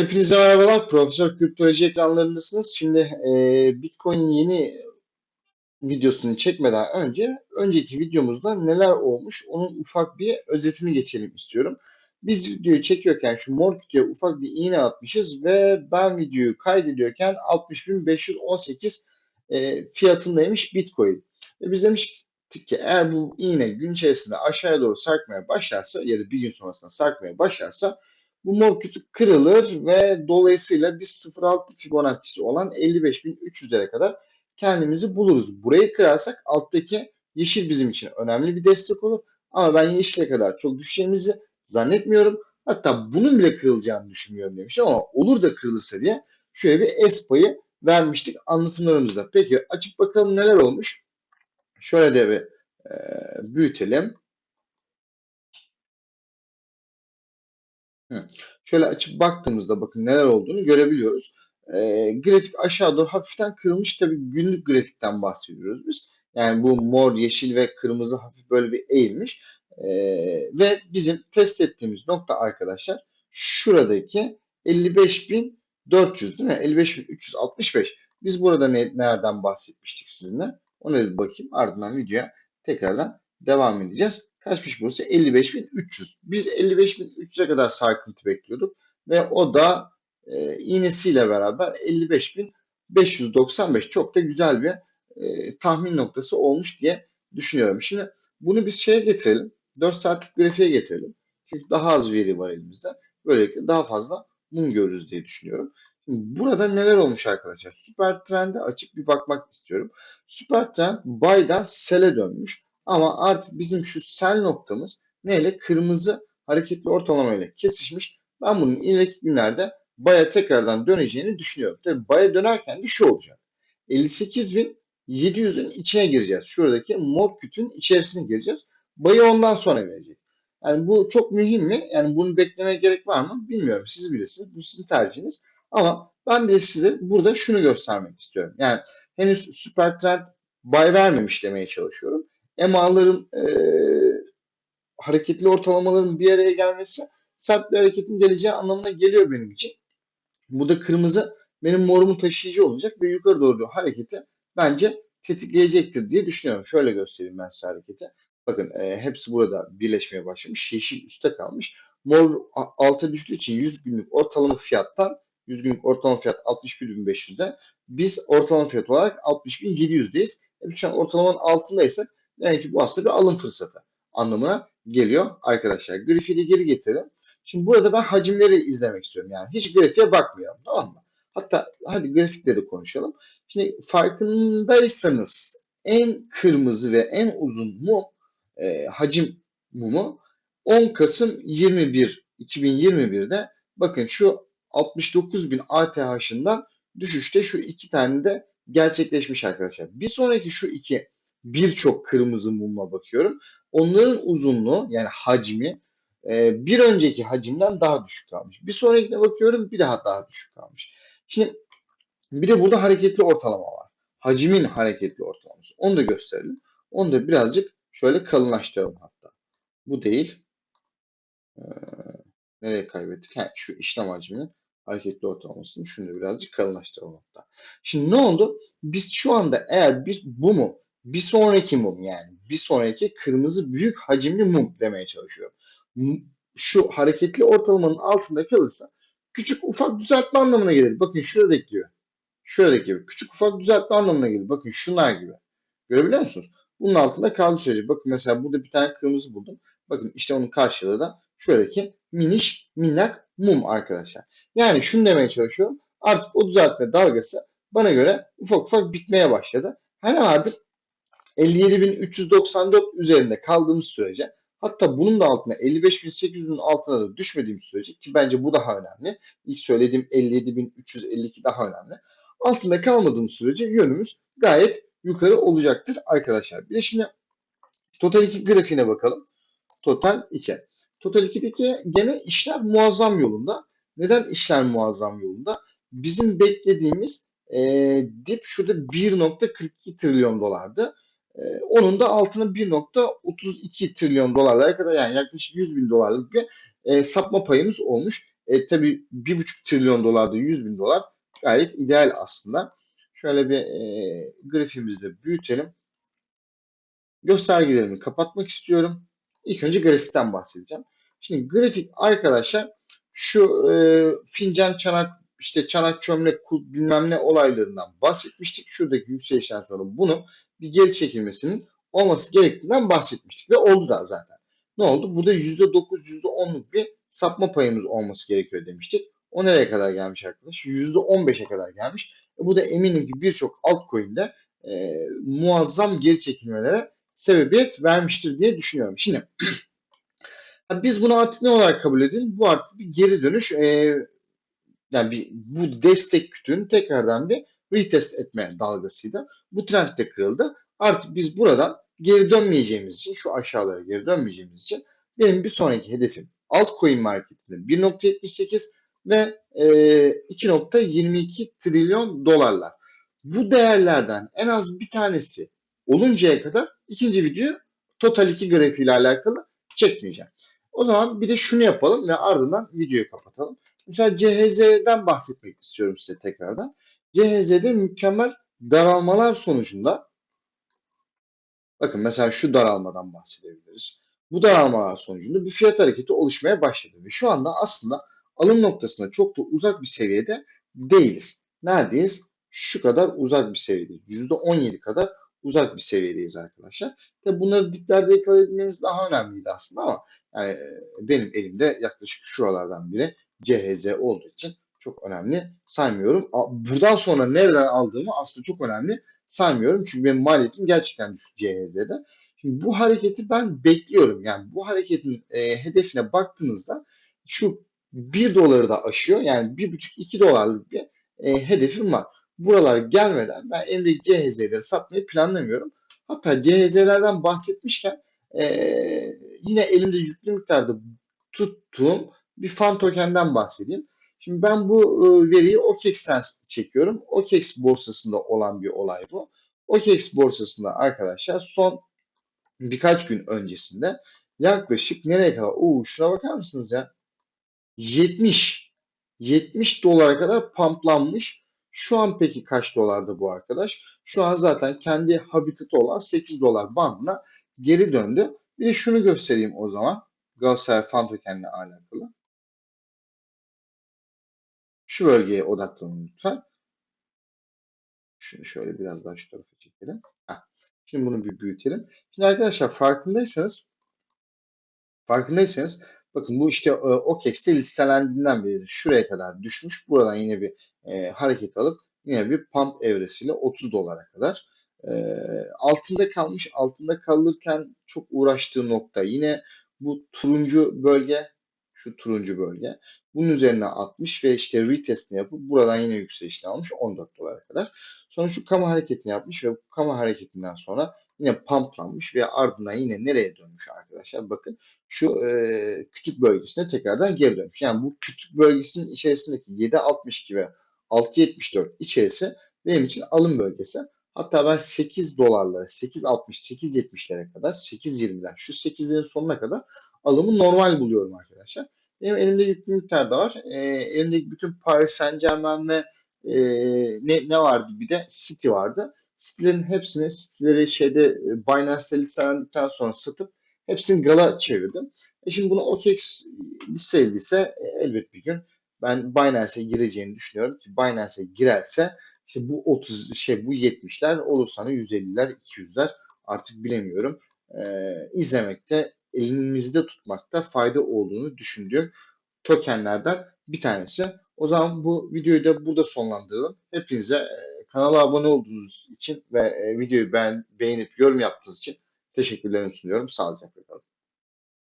Hepinize merhabalar. Profesör Kriptoloji ekranlarındasınız. Şimdi e, Bitcoin yeni videosunu çekmeden önce önceki videomuzda neler olmuş onun ufak bir özetini geçelim istiyorum. Biz videoyu çekiyorken şu mor kutuya ufak bir iğne atmışız ve ben videoyu kaydediyorken 60.518 e, fiyatındaymış Bitcoin. Ve biz demiştik ki eğer bu iğne gün içerisinde aşağıya doğru sarkmaya başlarsa ya da bir gün sonrasında sarkmaya başlarsa bu mor kütük kırılır ve dolayısıyla biz 0.6 Fibonacci'si olan 55.300'lere kadar kendimizi buluruz. Burayı kırarsak alttaki yeşil bizim için önemli bir destek olur. Ama ben yeşile kadar çok düşeceğimizi zannetmiyorum. Hatta bunun bile kırılacağını düşünmüyorum demiş ama olur da kırılırsa diye şöyle bir S payı vermiştik anlatımlarımızda. Peki açıp bakalım neler olmuş. Şöyle de bir e, büyütelim. Şöyle açıp baktığımızda bakın neler olduğunu görebiliyoruz. E, grafik aşağı doğru hafiften kırılmış. Tabii günlük grafikten bahsediyoruz biz. Yani bu mor, yeşil ve kırmızı hafif böyle bir eğilmiş. E, ve bizim test ettiğimiz nokta arkadaşlar şuradaki 55.400 değil mi? 55.365. Biz burada ne, nereden bahsetmiştik sizinle? Ona bir bakayım. Ardından videoya tekrardan devam edeceğiz. Kaçmış burası? 55.300. Biz 55.300'e kadar sarkıntı bekliyorduk. Ve o da e, iğnesiyle beraber 55.595. Çok da güzel bir e, tahmin noktası olmuş diye düşünüyorum. Şimdi bunu biz şeye getirelim. 4 saatlik grafiğe getirelim. Çünkü daha az veri var elimizde. Böylelikle daha fazla mum görürüz diye düşünüyorum. Şimdi burada neler olmuş arkadaşlar? Süper trende açıp bir bakmak istiyorum. Süper trend buy'dan sell'e dönmüş. Ama artık bizim şu sell noktamız neyle? Kırmızı hareketli ortalama ile kesişmiş. Ben bunun ileriki günlerde baya tekrardan döneceğini düşünüyorum. Tabii baya dönerken de şu olacak. 58.700'ün içine gireceğiz. Şuradaki mor kütün içerisine gireceğiz. Bayı ondan sonra verecek. Yani bu çok mühim mi? Yani bunu beklemeye gerek var mı? Bilmiyorum. Siz bilirsiniz. Bu sizin tercihiniz. Ama ben de size burada şunu göstermek istiyorum. Yani henüz süper trend bay vermemiş demeye çalışıyorum. EMA'ların e, hareketli ortalamaların bir araya gelmesi sert bir hareketin geleceği anlamına geliyor benim için. Burada kırmızı benim morumu taşıyıcı olacak ve yukarı doğru hareketi bence tetikleyecektir diye düşünüyorum. Şöyle göstereyim ben size hareketi. Bakın e, hepsi burada birleşmeye başlamış. Yeşil üstte kalmış. Mor alta düştüğü için 100 günlük ortalama fiyattan 100 günlük ortalama fiyat 61.500'de. Biz ortalama fiyat olarak 60.700'deyiz. E, şu an ortalamanın altındaysak demek ki bu aslında bir alım fırsatı anlamına geliyor arkadaşlar. Grafiği geri getirelim. Şimdi burada ben hacimleri izlemek istiyorum. Yani hiç grafiğe bakmıyorum. Tamam mı? Hatta hadi grafikleri konuşalım. Şimdi farkındaysanız en kırmızı ve en uzun mum e, hacim mumu 10 Kasım 21 2021'de bakın şu 69.000 ATH'ından düşüşte şu iki tane de gerçekleşmiş arkadaşlar. Bir sonraki şu iki birçok kırmızı mumla bakıyorum. Onların uzunluğu yani hacmi e, bir önceki hacimden daha düşük kalmış. Bir sonrakine bakıyorum bir daha daha düşük kalmış. Şimdi bir de burada hareketli ortalama var. Hacimin hareketli ortalaması. Onu da gösterelim. Onu da birazcık şöyle kalınlaştıralım hatta. Bu değil. Ee, nereye kaybettik? Ha, şu işlem hacminin hareketli ortalamasını şunu birazcık kalınlaştıralım hatta. Şimdi ne oldu? Biz şu anda eğer biz bu mu bir sonraki mum yani bir sonraki kırmızı büyük hacimli mum demeye çalışıyorum. Şu hareketli ortalamanın altında kalırsa küçük ufak düzeltme anlamına gelir. Bakın şuradaki gibi. Şuradaki gibi. Küçük ufak düzeltme anlamına gelir. Bakın şunlar gibi. Görebiliyor musunuz? Bunun altında kaldı söyleyeyim. Bakın mesela burada bir tane kırmızı buldum. Bakın işte onun karşılığı da şuradaki miniş minnak mum arkadaşlar. Yani şunu demeye çalışıyorum. Artık o düzeltme dalgası bana göre ufak ufak bitmeye başladı. Hani vardır 57.394 üzerinde kaldığımız sürece hatta bunun da altına 55.800'ün altına da düşmediğimiz sürece ki bence bu daha önemli. İlk söylediğim 57.352 daha önemli. Altında kalmadığımız sürece yönümüz gayet yukarı olacaktır arkadaşlar. Bir de şimdi Total 2 grafiğine bakalım. Total 2. Total 2'deki gene işler muazzam yolunda. Neden işler muazzam yolunda? Bizim beklediğimiz e, dip şurada 1.42 trilyon dolardı. E, onun da altına 1.32 trilyon dolarlara kadar yani yaklaşık 100 bin dolarlık bir e, sapma payımız olmuş. E, tabii bir buçuk trilyon dolarda 100 bin dolar gayet ideal aslında. Şöyle bir e, grafiğimizi büyütelim. Göstergelerimi kapatmak istiyorum. İlk önce grafikten bahsedeceğim. Şimdi grafik arkadaşlar şu e, fincan çanak işte çanak çömlek bilmem ne olaylarından bahsetmiştik. Şuradaki yükselişten sonra bunu bir geri çekilmesinin olması gerektiğinden bahsetmiştik ve oldu da zaten. Ne oldu? Burada %9, %10'luk bir sapma payımız olması gerekiyor demiştik. O nereye kadar gelmiş arkadaş? %15'e kadar gelmiş. E bu da eminim ki birçok altcoin'de e, muazzam geri çekilmelere sebebiyet vermiştir diye düşünüyorum. Şimdi biz bunu artık ne olarak kabul edelim? Bu artık bir geri dönüş e, yani bir, bu destek kütüğünü tekrardan bir retest etme dalgasıydı. Bu trend de kırıldı. Artık biz buradan geri dönmeyeceğimiz için şu aşağılara geri dönmeyeceğimiz için benim bir sonraki hedefim altcoin marketinde 1.78 ve e, 2.22 trilyon dolarlar. Bu değerlerden en az bir tanesi oluncaya kadar ikinci video total 2 grafiği ile alakalı çekmeyeceğim. O zaman bir de şunu yapalım ve ardından videoyu kapatalım. Mesela CHZ'den bahsetmek istiyorum size tekrardan. CHZ'de mükemmel daralmalar sonucunda bakın mesela şu daralmadan bahsedebiliriz. Bu daralmalar sonucunda bir fiyat hareketi oluşmaya başladı ve şu anda aslında alım noktasına çok da uzak bir seviyede değiliz. Neredeyiz? Şu kadar uzak bir seviyedeyiz. %17 kadar uzak bir seviyedeyiz arkadaşlar. Tabi bunları diplerde yakalayabilmeniz daha önemliydi aslında ama yani benim elimde yaklaşık şuralardan biri CHZ olduğu için çok önemli saymıyorum. Buradan sonra nereden aldığımı aslında çok önemli saymıyorum. Çünkü benim maliyetim gerçekten düşük CHZ'de. Şimdi bu hareketi ben bekliyorum. Yani bu hareketin e, hedefine baktığınızda şu 1 doları da aşıyor. Yani 1,5-2 dolarlık bir e, hedefim var. Buralar gelmeden ben elimdeki CHZ'leri satmayı planlamıyorum. Hatta CHZ'lerden bahsetmişken e, yine elimde yüklü miktarda tuttuğum bir fan tokenden bahsedeyim. Şimdi ben bu e, veriyi OKEX'ten çekiyorum. OKEX borsasında olan bir olay bu. OKEX borsasında arkadaşlar son birkaç gün öncesinde yaklaşık nereye kadar? Oo şuna bakar mısınız ya? 70 70 dolara kadar pamplanmış. Şu an peki kaç dolarda bu arkadaş? Şu an zaten kendi habitatı olan 8 dolar bandına geri döndü. Bir de şunu göstereyim o zaman. Galatasaray fan tokenle alakalı. Şu bölgeye odaklanın lütfen. Şunu şöyle biraz daha şu tarafa çekelim. Heh. Şimdi bunu bir büyütelim. Şimdi arkadaşlar farkındaysanız farkındaysanız bakın bu işte e, OKEX'te listelendiğinden beri şuraya kadar düşmüş. Buradan yine bir e, hareket alıp yine bir pump evresiyle 30 dolara kadar e, altında kalmış. Altında kalırken çok uğraştığı nokta yine bu turuncu bölge şu turuncu bölge. Bunun üzerine atmış ve işte retestini yapıp buradan yine yükselişini almış 14 dolara kadar. Sonra şu kama hareketini yapmış ve bu kama hareketinden sonra yine pumplanmış ve ardından yine nereye dönmüş arkadaşlar? Bakın şu e, küçük bölgesine tekrardan geri dönmüş. Yani bu küçük bölgesinin içerisindeki 7.62 ve 6.74 içerisi benim için alım bölgesi. Hatta ben 8 dolarlara, 8.60, 8.70'lere kadar, 8.20'ler, şu 8'lerin sonuna kadar alımı normal buluyorum arkadaşlar. Benim elimde yüklü miktar da var. E, elimdeki bütün Paris Saint Germain ve e, ne, ne vardı bir de City vardı. City'lerin hepsini, City'leri şeyde e, Binance'de listelendikten sonra satıp hepsini Gala çevirdim. E şimdi bunu OKEX listelediyse e, elbet bir gün ben Binance'e gireceğini düşünüyorum ki Binance'e girerse işte bu 30 şey bu 70'ler olursa 150'ler 200'ler artık bilemiyorum. Ee, izlemekte elimizde tutmakta fayda olduğunu düşündüğüm tokenlerden bir tanesi. O zaman bu videoyu da burada sonlandıralım. Hepinize e, kanala abone olduğunuz için ve e, videoyu beğen, beğenip yorum yaptığınız için teşekkürlerimi sunuyorum. Sağlıcakla kalın.